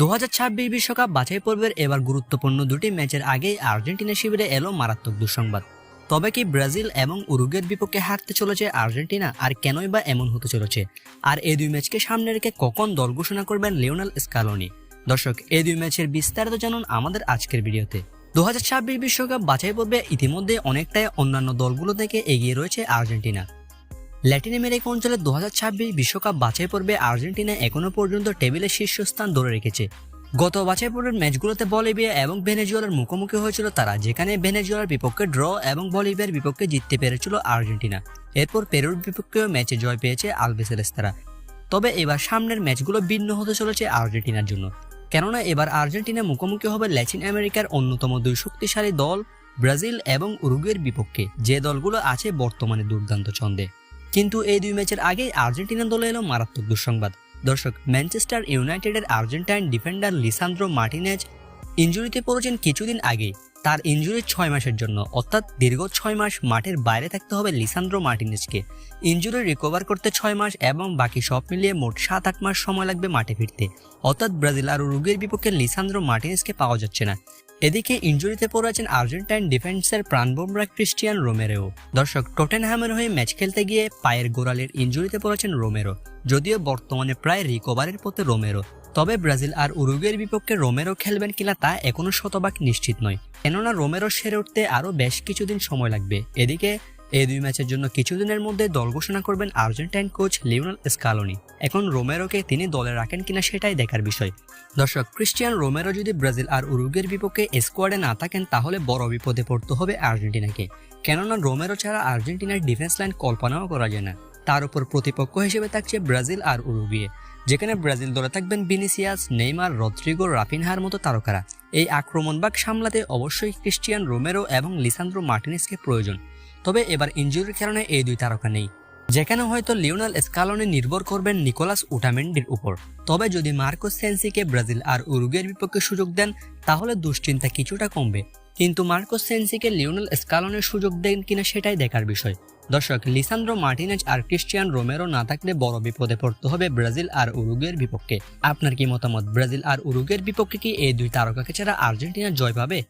দু হাজার ছাব্বিশ বিশ্বকাপ বাছাই পর্বের এবার গুরুত্বপূর্ণ দুটি ম্যাচের আগেই আর্জেন্টিনা শিবিরে এলো মারাত্মক দুঃসংবাদ। তবে কি ব্রাজিল এবং উরুগের বিপক্ষে হারতে চলেছে আর্জেন্টিনা আর কেনই বা এমন হতে চলেছে? আর এই দুই ম্যাচকে সামনে রেখে কখন দল ঘোষণা করবেন লিওনাল স্কালোনি? দর্শক, এই দুই ম্যাচের বিস্তারিত জানুন আমাদের আজকের ভিডিওতে। দু হাজার বিশ্বকাপ বাছাই পর্বে ইতিমধ্যে অনেকটাই অন্যান্য দলগুলো থেকে এগিয়ে রয়েছে আর্জেন্টিনা। ল্যাটিন আমেরিকা অঞ্চলে দু বিশ্বকাপ বাছাই পর্বে আর্জেন্টিনা এখনও পর্যন্ত টেবিলের শীর্ষস্থান ধরে রেখেছে। গত বাছাই পর্বের ম্যাচগুলোতে বলিভিয়া এবং ভেনেজুয়েলার মুখোমুখি হয়েছিল তারা, যেখানে ভেনেজুয়েলার বিপক্ষে ড্র এবং বলিভিয়ার বিপক্ষে জিততে পেরেছিল আর্জেন্টিনা। এরপর পেরুর বিপক্ষেও ম্যাচে জয় পেয়েছে আলবেসেলেস্তারা তবে এবার সামনের ম্যাচগুলো ভিন্ন হতে চলেছে আর্জেন্টিনার জন্য। কেননা এবার আর্জেন্টিনা মুখোমুখি হবে ল্যাটিন আমেরিকার অন্যতম দুই শক্তিশালী দল, ব্রাজিল এবং উরুগুয়ের বিপক্ষে। যে দলগুলো আছে বর্তমানে দুর্দান্ত ছন্দে। কিন্তু এই দুই ম্যাচের আগেই আর্জেন্টিনা দলে এলো মারাত্মক দুঃসংবাদ। দর্শক, ম্যানচেস্টার ইউনাইটেডের আর্জেন্টাইন ডিফেন্ডার লিসান্দ্রো মার্টিনেজ ইঞ্জুরিতে পড়েছেন কিছুদিন আগেই। তার ইঞ্জুরি ছয় মাসের জন্য, অর্থাৎ দীর্ঘ ছয় মাস মাঠের বাইরে থাকতে হবে লিসান্দ্রো মার্টিনেজকে। ইঞ্জুরি রিকভার করতে ছয় মাস এবং বাকি সব মিলিয়ে মোট সাত, আট মাস সময় লাগবে মাঠে ফিরতে। অর্থাৎ ব্রাজিল আর উরুগুয়ের বিপক্ষে লিসান্দ্রো মার্টিনেজকে পাওয়া যাচ্ছে না। এদিকে ইঞ্জুরিতে পড়েছেন আর্জেন্টাইন ডিফেন্সের প্রাণবোমরা ক্রিস্টিয়ান রোমেরো। দর্শক, টোটেনহামের হয়ে ম্যাচ খেলতে গিয়ে পায়ের গোড়ালের ইঞ্জুরিতে পড়েছেন রোমেরো, যদিও বর্তমানে প্রায় রিকভারের পথে রোমেরো। তবে ব্রাজিল আর উরুগুয়ের বিপক্ষে রোমেরো খেলবেন কিনা তা এখনও শতভাগ নিশ্চিত নয়। কেননা রোমেরো সেরে উঠতে আরও বেশ কিছুদিন সময় লাগবে। এদিকে এই দুই ম্যাচের জন্য কিছুদিনের মধ্যে দল ঘোষণা করবেন আর্জেন্টাইন কোচ লিওনাল স্কালোনি। এখন রোমেরোকে তিনি দলে রাখেন কিনা সেটাই দেখার বিষয়। দর্শক ক্রিস্টিয়ান রোমেরো যদি ব্রাজিল আর উরুগের বিপক্ষে স্কোয়াডে না থাকেন, তাহলে বড় বিপদে পড়তে হবে আর্জেন্টিনাকে। কেননা রোমেরো ছাড়া আর্জেন্টিনার ডিফেন্স লাইন কল্পনাও করা যায় না। তার উপর প্রতিপক্ষ হিসেবে থাকছে ব্রাজিল আর উরুগুয়ে। যেখানে ব্রাজিল দলে থাকবেন বিনিসিয়াস নেইমার, রদ্রিগো, রাফিনহার মতো তারকারা। এই আক্রমণবাগ সামলাতে অবশ্যই ক্রিস্টিয়ান রোমেরো এবং লিসান্দ্রো মার্টিনেসকে প্রয়োজন। তবে এবার ইঞ্জুরির কারণে এই দুই তারকা নেই। যেখানে হয়তো লিওনাল স্কালনে নির্ভর করবেন নিকোলাস উটামেন্ডির উপর। তবে যদি মার্কো সেন্সিকে ব্রাজিল আর উরুগের বিপক্ষে সুযোগ দেন, তাহলে দুশ্চিন্তা কিছুটা কমবে। কিন্তু মার্কো সেন্সিকে লিওনাল স্কালনের সুযোগ দেন কিনা সেটাই দেখার বিষয়। দর্শক, লিসান্দ্রো মার্টিনেজ আর ক্রিস্টিয়ান রোমেরো না থাকলে বড় বিপদে পড়তে হবে ব্রাজিল আর উরুগের বিপক্ষে। আপনার কি মতামত? ব্রাজিল আর উরুগের বিপক্ষে কি এই দুই তারকাকে ছাড়া আর্জেন্টিনা জয় পাবে?